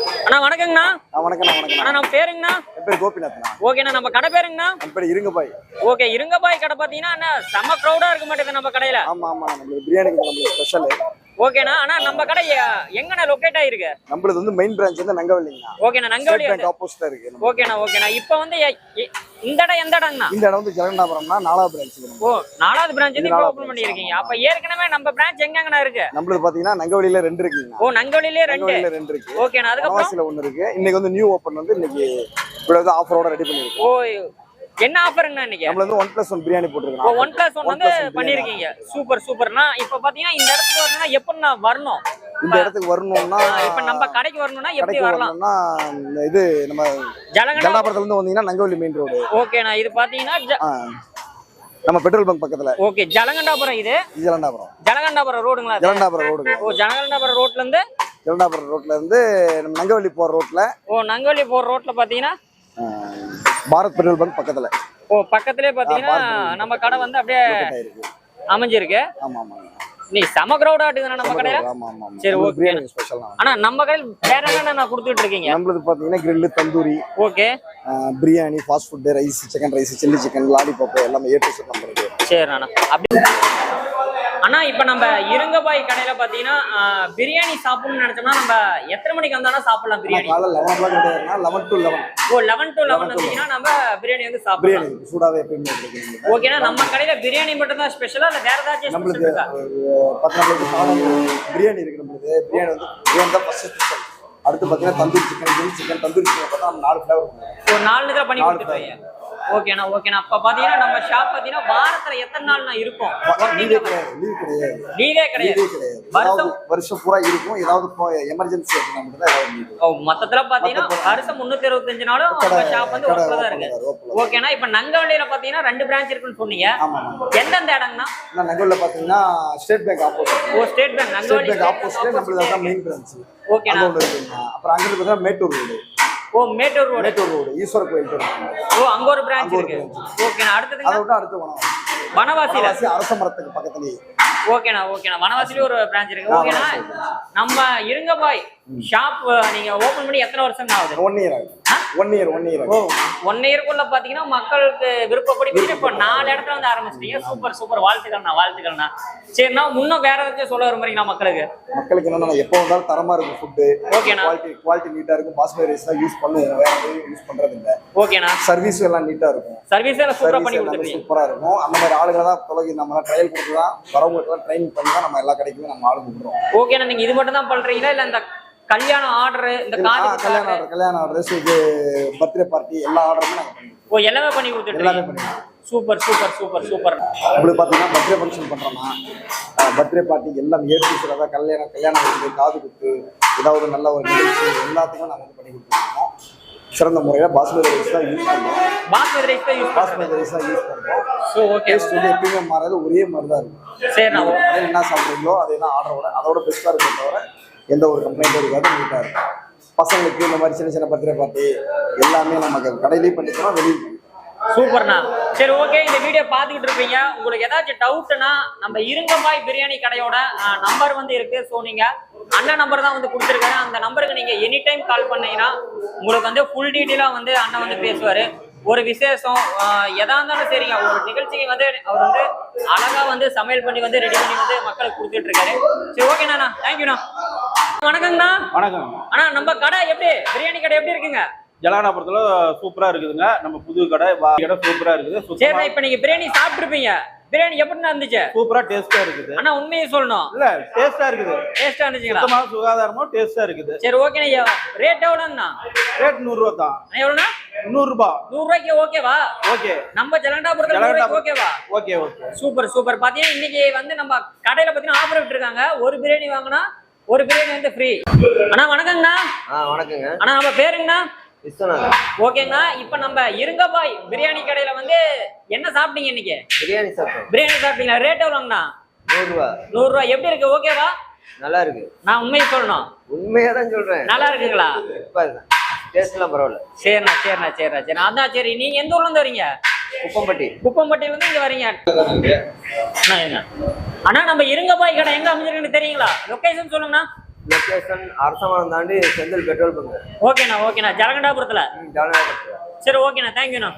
அண்ணா வணக்கங்கண்ணா. வணக்கண்ணா அண்ணா நம்ம பேருங்கண்ணா. என் பேர் கோபிநாத்ண்ணா. ஓகேண்ணா நம்ம கடை பேருங்கண்ணா. என் பேர் இருங்கபாய். ஓகே இருங்கபாய் கடை பார்த்தீங்கன்னா அண்ணா செம்ம க்ரௌடா இருக்க மாட்டேங்குது நம்ம கடையில. ஆமா ஆமா நம்மளுக்கு பிரியாணி நம்மளுக்கு ஸ்பெஷல் ஓகேண்ணா அண்ணா நம்ம கடை எங்கண்ணா லொக்கேட் ஆயிருக்கு? நம்மளுக்கு வந்து மெயின் பிரான்ச் வந்து நங்கவல்லிங்கண்ணா. ஓகேண்ணா நங்கவழி ஸ்டேட் பேங்க் ஆப்போசிட்டா இருக்கு. ஓகேண்ணா ஓகேண்ணா இப்போ வந்து இந்த இடம் எந்த இடங்கண்ணா இந்த இடம் வந்து ஜெகநாபுரம்னா நாலாவது பிரான்ச் ஓ நாலாவது பிரான்ச் வந்து ஓப்பன் பண்ணியிருக்கீங்க. அப்ப ஏற்கனவே நம்ம பிரான்ச் எங்கங்கண்ணா இருக்கு? நம்மளுக்கு பாத்தீங்கன்னா நங்கவலியில ரெண்டு இருக்குங்கண்ணா ஓ நங்கவழியிலே ரெண்டு. ரெண்டு இருக்கு. ஓகேண்ணா அதுக்கப்புறம்? வனவாசியில ஒண்ணு இருக்கு. இன்னைக்கு வந்து நியூ ஓப்பன் வந்து இன்னைக்கு இவ்வளவு ஆஃபரோட ரெடி பண்ணிருக்கோம் ஓ என்ன ஆஃபருங்கண்ணா இன்னைக்கு? நம்மள வந்து ஒன் பிளஸ் ஒன் பிரியாணி போட்டுருக்கோம். ஒன் பிளஸ் ஒன் வந்து. பண்ணியிருக்கீங்க. சூப்பர் சூப்பர்ண்ணா இப்போ பார்த்தீங்கன்னா இந்த இடத்துக்கு வரணும்னா எப்படிண்ணா வரணும்? இந்த இடத்துக்கு வரணும்னா இப்போ நம்ம கடைக்கு வரணும்னா எப்படி வரலாம்? இந்த இது நம்ம ஜலகண்டா ஜெகநாபுரத்துல இருந்து வந்தீங்கன்னா நங்கவல்லி மெயின் ரோடு ஓகேண்ணா இது பார்த்தீங்கன்னா ஜ- நம்ம பெட்ரோல் பங்க் பக்கத்துல. ஓகே ஜலகண்டாபுரம் இது? ஜலண்டாபுரம் ஜலகண்டாபுரம். ரோடுங்களா அது? ஜலண்டாபுரம் ரோடுங்க ஓ ஜலகண்டாபுரம் ரோட்ல இருந்து ஜலண்டாபுரம் ரோட்ல இருந்து நம்ம நங்கவல்லி போற ரோட்ல ஓ நங்கவள்ளி போற ரோட்ல பாத்தீங்கன்னா பாரத் பெட்ரோல் பங்க் பக்கத்துல. ஓ பக்கத்திலே பாத்தீங்கன்னா. நம்ம கடை வந்து அப்படியே அமைஞ்சிருக்கு. ஆமா ஆமா நீ செம கிரௌட் ஆட்டுதுண்ணா நம்ம கடையில? சரி, தான். ஆனா நம்ம கடையில் வேற என்னென்ன நான் கொடுத்துட்டு இருக்கீங்க? நம்மளுக்கு பாத்தீங்கன்னா grill tandoori okay biryani fast food rice chicken rice chilli chicken lollipop எல்லாமே ஏ டு செட் நம்ம சரி அண்ணா அப்படி அண்ணா இப்ப நம்ம இருங்கபாய் கடையில பாத்தீங்கன்னா ஆ, பிரியாணி சாப்பிடணும்னு நினைச்சோம்னா நம்ம எத்தனை மணிக்கு வந்தாலும் சாப்பிடலாம் பிரியாணி. லெவன் டு லெவன் ஓ லெவன் டு லெவன் வந்தீங்கன்னா நம்ம பிரியாணி வந்து சாப்பிடலாம். சூடாவே எப்பயுமே. ஓகேண்ணா நம்ம கடையில பிரியாணி மட்டும் தான் ஸ்பெஷலா இல்ல வேற ஏதாச்சும் நம்மளுக்கு பத்து நாளைக்கு பிரியாணி இருக்கு நம்மளுக்கு. பிரியாணி வந்து பிரியாணி தான் ஃபர்ஸ்ட் ஸ்பெஷல் அடுத்து பார்த்தீங்கன்னா tandoori chicken chicken tandoori chicken பார்த்தா நாலு ஃப்ளேவர் ஒரு நாலு பண்ணி கொடுத்துருவீங்க. ஓகேண்ணா ஓகேண்ணா அப்ப பாத்தீங்கன்னா நம்ம ஷாப் பாத்தீங்கன்னா வாரத்துல எத்தனை இருக்கும்? லீவே கிடையாது லீவ் கிடையாது. லீவே கிடையாது. லீவே கிடையாது. வருஷம் வருஷம் பூரா இருக்கும் ஏதாவது எமர்ஜென்சி அப்படின்னா மட்டும் தான் ஏதாவது leave. ஓ மொத்தத்துல பாத்தீங்கன்னா வருஷம் முன்னூத்தி இருபத்தஞ்சு நாளும் கடை- ஷாப் வந்து ஒர்க்ல தான் இருக்கு. ஓகேண்ணா இப்ப நங்கவள்ளியில பாத்தீங்கன்னா ரெண்டு பிரான்ச் இருக்குன்னு சொன்னீங்க. எந்தெந்த இடங்கண்ணா? நான் நகரில் பார்த்தீங்கன்னா ஸ்டேட் பேங்க் ஆப்போசிட் ஓ ஸ்டேட் பேங்க் நங்கவள்ளி பேங்க் ஆப்போசிட்ல நம்மளுக்கு தான் மெயின் பிரான்ச் ஓகேண்ணா அப்புறம் அங்கே பார்த்தீங்கன்னா மேட்டூர் ரோடு ஓ மேட்டூர் ரோடு மேட்டூர் ரோடு ஈஸ்வர கோயில் ஓ அங்க ஒரு பிரான்ச் இருக்கு. ஓகேண்ணா அதை அடுத்ததுங்க விட்டு அடுத்து வனம் வனவாசியில. வனவாசி அரச மரத்துக்கு பக்கத்துலயே. ஓகேண்ணா ஓகேண்ணா வனவாசிலே ஒரு பிரான்ச் இருக்கு. ஓகேண்ணா. நம்ம இருங்கபாய் ஷாப் நீங்க ஓபன் பண்ணி எத்தனை வருஷம் ஆகுது? ஒன் இயர் ஆகுது. One year one year one இயர்க்குள்ள பாத்தீங்கன்னா மக்களுக்கு விருப்பப்படி இப்போ நாலு இடத்துல வந்து ஆரம்பிச்சிட்டீங்க. Super super. வாழ்த்துக்கள்ண்ணா வாழ்த்துக்கள்ண்ணா சரிண்ணா இன்னும் வேற ஏதாச்சும் சொல்ல விரும்புறீங்களா மக்களுக்கு? மக்களுக்கு என்னன்னா எப்போ வந்தாலும் தரமா இருக்கும் ஃபுட்டு ஓகேண்ணா. குவாலிட்டி குவாலிட்டி நீட்டா இருக்கும். பாஸ்மதி ரைஸ் தான் யூஸ் வேற எதுவும் யூஸ் பண்றது இல்ல ஓகேண்ணா. சர்வீஸ் எல்லாம் நீட்டா இருக்கும். சர்வீஸ் எல்லாம் சூப்பரா பண்ணி கொடுத்துருக்கீங்க. சூப்பரா இருக்கும். அந்த மாதிரி ஆளுகளை தான் தொலைகி நம்ம ட்ரையல் கொடுத்து தான் வரவங்களுக்கு எல்லாம் ட்ரைனிங் பண்ணி தான் நம்ம எல்லா கடைக்குமே நம்ம ஆளு கொடுக்குறோம். ஓகேண்ணா நீங்க இது மட்டும் தான் பண்றீங்களா? இல்ல இந்த கல்யாணம் ஆர்டர் இந்த ஆ, காது கல்யாண ஆர்டர் கல்யாண ஆர்டர் இது பர்த்டே பார்ட்டி எல்லா ஆர்டருமே நாங்கள் பண்ணிடுவோம். ஓ எல்லாமே பண்ணி கொடுத்துட்டு எல்லாமே. பண்ணிடுவோம். Super super super super. உங்களுக்கு பார்த்தீங்கன்னா பர்த்டே ஃபங்க்ஷன் பண்ணுறோம்னா பர்த்டே பார்ட்டி எல்லாம் ஏற்றி அதாவது கல்யாணம் கல்யாணம் இருக்குது காது குத்து ஏதாவது நல்ல ஒரு நிகழ்ச்சி எல்லாத்துக்குமே நாங்கள் வந்து பண்ணி கொடுத்துருக்கோம். சிறந்த முறையில் பாஸ்மதி ரைஸ் தான் யூஸ் பண்ணுறோம் பாஸ்மதி ரைஸ் தான் யூஸ் பாஸ்மதி ரைஸ் தான் யூஸ் பண்ணுறோம் ஸோ ஓகே டேஸ்ட் வந்து எப்பயுமே மாறாது ஒரே மாதிரி தான் இருக்கும் ஓ- கடையில் என்ன சாப்பிட்றீங்களோ அதே தான் ஆர்டரோட அதோட பெஸ்ட்டாக இருக்கும் தவிர எந்த ஒரு கம்ப்ளைண்ட்டும் இருக்காது நீட்டாக இருக்கும். பசங்களுக்கு இந்த மாதிரி சின்ன சின்ன பர்த்டே பார்ட்டி எல்லாமே நமக்கு கடையிலையும் பண்ணிக்கிறோம் வெளியே சூப்பர்ண்ணா. சரி ஓகே இந்த வீடியோ பார்த்துக்கிட்டு இருப்பீங்க. உங்களுக்கு ஏதாச்சும் டவுட்னா நம்ம இருங்கம்பாய் பிரியாணி கடையோட நம்பர் வந்து இருக்கு. ஸோ நீங்க அண்ணன் நம்பர் தான் வந்து கொடுத்துருக்காரு. அந்த நம்பருக்கு நீங்க எனி டைம் கால் பண்ணீங்கன்னா உங்களுக்கு வந்து ஃபுல் டீட்டெயிலாக வந்து அண்ணன் வந்து பேசுவாரு. ஒரு விசேஷம் எதா இருந்தாலும் சரிங்க. ஒரு நிகழ்ச்சிக்கு வந்து அவர் வந்து அழகா வந்து சமையல் பண்ணி வந்து ரெடி பண்ணி வந்து மக்களுக்கு கொடுத்துட்டு இருக்காரு. சரி ஓகேண்ணா தேங்க்யூண்ணா வணக்கங்கண்ணா. வணக்கம். அண்ணா நம்ம கடை எப்படி? பிரியாணி கடை எப்படி இருக்குங்க? ஜலகண்டாபுரத்துல சூப்பரா இருக்குதுங்க. நம்ம புது கடை கடை சூப்பரா இருக்குது. சுத்தமா இப்ப நீங்க பிரியாணி சாப்பிட்டுருப்பீங்க. பிரியாணி எப்படிண்ணா இருந்துச்சு? சூப்பரா டேஸ்டா இருக்குது. அண்ணா உண்மையை சொல்லணும். இல்ல டேஸ்டா இருக்குது. டேஸ்டா இருந்துச்சுங்களா? சுத்தமா சுகாதாரமா டேஸ்டா இருக்குது. சரி ஓகேண்ணா ரேட் எவ்வளோண்ணா? ரேட் நூறு ரூபா தான் அண்ணா, எவ்வளோண்ணா? நூறு ரூபாய் நூறு ரூபாய்க்கு ஓகேவா? ஓகே. நம்ம ஜலண்டாபுரத்தில் ஓகேவா? Okay okay. Super super. பாத்தீங்கன்னா இன்னைக்கு வந்து நம்ம கடையில பாத்தீங்கன்னா ஆஃபர் விட்டுருக்காங்க. ஒரு பிரியாணி வாங்கினா ஒரு பிரியாணி வந்து ஃப்ரீ அண்ணா வணக்கங்கண்ணா. ஆ வணக்கங்க. அண்ணா நம்ம பேருங்கண்ணா. விஸ்வநாதன் ஓகேங்கண்ணா. இப்ப நம்ம இருங்கபாய் பிரியாணி கடையில வந்து என்ன சாப்பிட்டீங்க இன்னைக்கு? பிரியாணி சாப்பிட்டோம். பிரியாணி சாப்பிட்டீங்களா? ரேட் எவ்வளோங்கண்ணா? நூறுரூவா. நூறு ரூபாய் எப்படி இருக்கு? ஓகேவா நல்லா இருக்கு. நான் உண்மையை சொல்லணும். உண்மையா தான் சொல்றேன். நல்லா இருக்குங்களா? டேஸ்ட்லாம் பரவாயில்ல. சரிண்ணா சரிண்ணா சரிண்ணா சரி அதான் சரி நீங்க எந்த ஊர்ல இருந்து வரீங்க? குப்பம்பட்டி. குப்பம்பட்டியில இருந்து இங்க வரீங்க. அண்ணா, நம்ம இருங்கபாய் கடை எங்க அமைஞ்சிருக்குன்னு தெரியுங்களா? லொகேஷன் சொல்லுங்கண்ணா. லொக்கேஷன் அரசமரம் தாண்டி செந்தில் பெட்ரோல் பங்கு. ஓகேண்ணா ஓகேண்ணா ஜலகண்டாபுரத்துல. ஜனநாயகத்தில் சரி ஓகேண்ணா தேங்க்யூண்ணா